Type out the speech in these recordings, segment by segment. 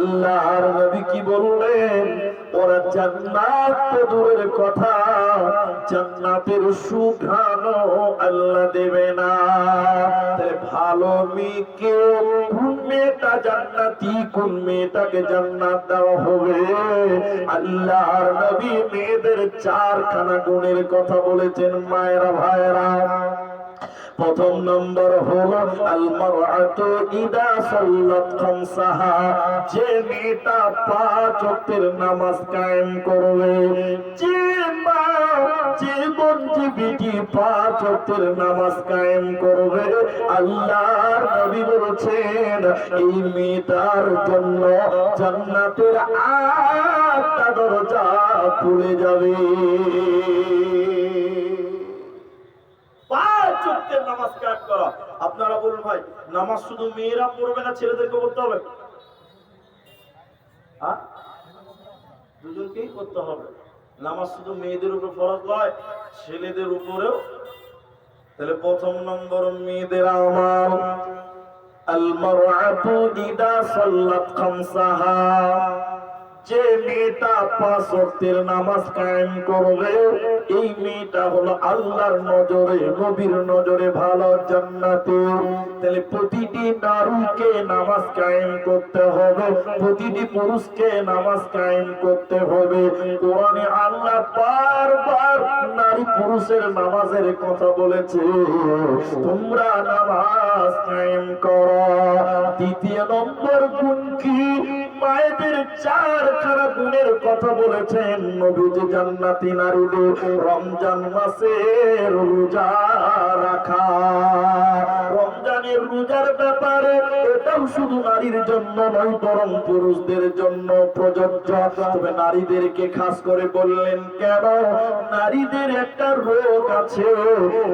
আল্লাহর নবী কি বললেন? ওরা জান্নাত তো দূরের কথা, জান্নাতের সুঘ্রাণ আল্লাহ দেবে না। ভালো মেয়েকে কোন মেয়েটা জান্নাতি, কোন মেয়েটাকে জান্নাত দেওয়া হবে? আল্লাহর নবী মেয়েদের চারখানা গুণের কথা বলেছেন মায়েরা ভাইরা প্রথম নম্বর হলো আল মারআতু ইদা সাল্লাত খামসাহা। যে মেয়েটা পাঁচ ওয়াক্তের নামাজ কায়েম করবে, যে মা যে বোন যে পাঁচ ওয়াক্তের নামাজ কায়েম করবে, আল্লাহর নবী বলেছেন, এই মেয়েটার জন্য জান্নাতের আটটা দরজা খুলে যাবে। নামাজ কায়েম করা। আপনারা বলুন ভাই, নামাজ শুধু মেয়েরা পড়বে না ছেলেদেরকে হবে? হ্যাঁ? দুজনকেই করতে হবে। নামাজ শুধু মেয়েদের উপর ফরজ নয়, ছেলেদের উপরেও। তাহলে প্রথম নম্বর মেয়েদের আমার মারআতু ইদা সাল্লাত খামসাহা। যে মেয়েটা পাঁচ ওয়াক্তের নামাজ কায়েম করবে, এই মেয়েটা হলো আল্লাহর নজরে, নবীর নজরে ভালো জান্নাতে। তাহলে প্রতিটি নারীকে নামাজ কায়েম করতে হবে, প্রতিটি পুরুষকে নামাজ কায়েম করতে হবে। কোরআনে আল্লাহ বারবার নারী পুরুষের নামাজের কথা বলেছে, তোমরা নামাজ কায়েম করো। দ্বিতীয় নম্বর গুণ কি? মায়েদের চার খারাপ গুণের কথা বলেছেন নবীজি জান্নাতি নারীদের রমজান মাসে রোজা রাখা। রমজানের রোজার ব্যাপারে এটাও শুধু নারীর জন্য নয়, বরং পুরুষদের জন্য প্রযোজ্য। তবে নারীদেরকে খাস করে বললেন, কেন? নারীদের একটা রোগ আছে।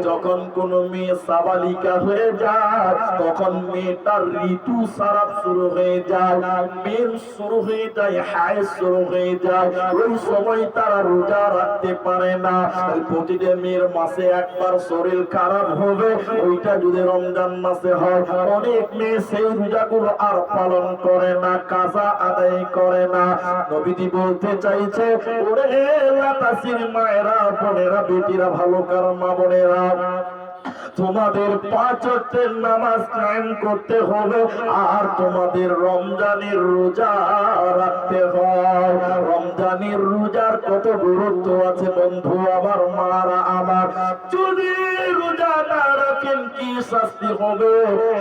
যখন কোন মেয়ে সাবালিকা হয়ে যায়, তখন মেয়েটার ঋতু সারাপ শুরু হয়ে যায়, মেন শুরু হয়ে যায়, হায় শুরু হয়ে যায়। ওই সময় তারা রোজা রাখতে পারে না। প্রতিটা মেয়ের মাসে একবার শরীর খারাপ হবে, ওইটা যদি রমজান মাসে হয়। অনেক মেয়ে সেই আর পালন করে না, কাজা আদায় করে না। নবীজি বলতে চাইছে মায়েরা, বোনেরা, বেটিরা, ভালো বোনেরা, তোমাদের পাঁচ ওয়াক্তের নামাজ কায়েম করতে হবে আর তোমাদের রমজানের রোজা রাখতে হয়। রমজানের রোজার কত গুরুত্ব আছে বন্ধু, আমার মারা আমার। যদি রোজা না রাখেন কি শাস্তি হবে?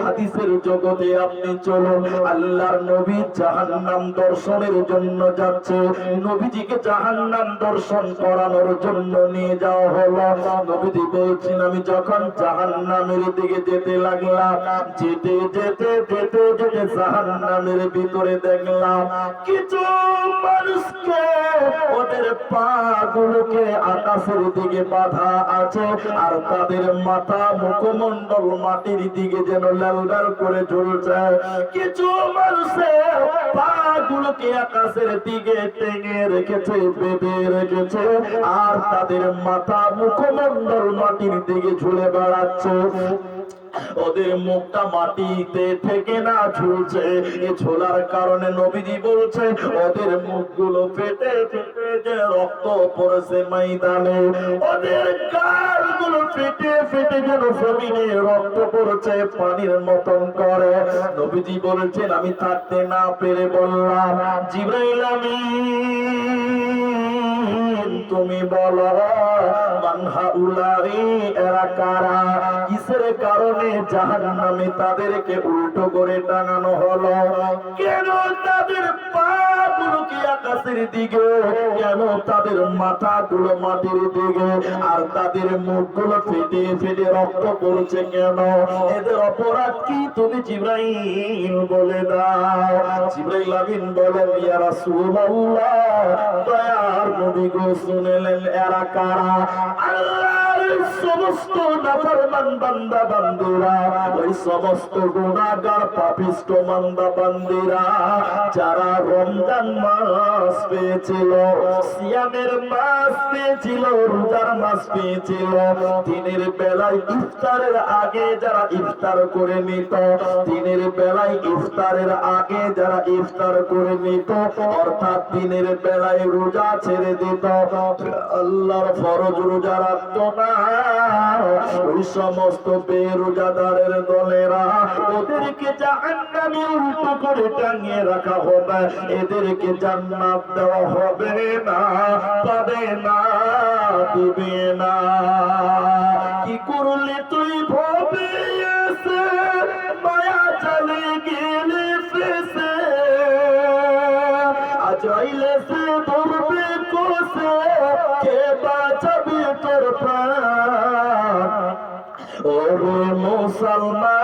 হাদিসের জগতে আপনি চলুন, আল্লাহর নবী জাহান্নাম দর্শনের জন্য যাচ্ছে। নবীজিকে জাহান্নাম দর্শন করানোর জন্য নিয়ে যাওয়া হলো। নবীজি বলছেন, আমি যখন জাহান্নামের দিকে যেতে লাগলাম, যেতে যেতে যেতে যেতে জাহান্নামের ভিতরে দেখলাম কিছু মানুষকে ওদের পা গুলোকে আকাশের দিকে বাধা আছে আর তাদের মাথা মুখমণ্ডল মাটির দিকে যেন লাল লাল করে জ্বলছে। কিছু মানুষের পা গুলোকে আকাশের দিকে টেঙে রেখেছে, বেঁধে রেখেছে, আর তাদের মাথা মুখমণ্ডল মাটির দিকে ঝুলে বেড়াচ্ছে। ওদের মুখটা মাটিতে থেকে না ঝুলছে। এ ঝোলার কারণে নবীজি বলছে, ওদের মুখগুলো ফেটে ফেটে যে রক্ত পড়েছে ময়দানে, ওদের গালগুলো ফেটে ফেটে যেন জমিনে রক্ত পড়ছে, পানির মতন করে। নবীজি বলছেন, আমি থাকতে না পেরে বললাম, জিব্রাইল আমিন। তুমি বলো মানহা উলাই এরা কারা? কিসের কারণে জাহান্নামে তাদেরকে উল্টো করে টাঙানো হলো? কেন তাদের পা আকাশের দিকে, কেন তাদের মাথা গুলো মাটির দিকে? আর তাদের মুখগুলো ফেটে ফেটে রক্ত পড়ছে কেন? এদের অপরাধ কি তুমি জিব্রাইল বলে দাও? জিব্রাইল আমিন বলেন, ইয়া রাসূলুল্লাহ, দয়ার নবী গো শুনলেন এরা কারা? আল্লাহর সমস্ত নাফরমান বান্দা ওই সমস্ত গুণাগার পাপিষ্ট বান্দা বান্দিরা, যারা রমজান মাস পেয়েছিল, সিয়ামের মাস পেয়েছিল, রোজার মাস পেয়েছিল, দিনের বেলায় ইফতারের আগে যারা ইফতার করে নিত, দিনের বেলায় ইফতারের আগে যারা ইফতার করে নিত, অর্থাৎ দিনের বেলায় রোজা ছেড়ে দিত। আল্লাহর ফরজ রোজা রাখত না। ওই সমস্ত বেরোজাদারের দলেরা ওদেরকে জাহান্নামে উল্টো করে টাঙিয়ে রাখা হবে। এদেরকে জান্নাত দেওয়া হবে না, পাবে না, দিবে না। আজাইলে সে ধরবে কোষে কে বাঁচাবে তোর প্রাণ? ওরে মুসলমান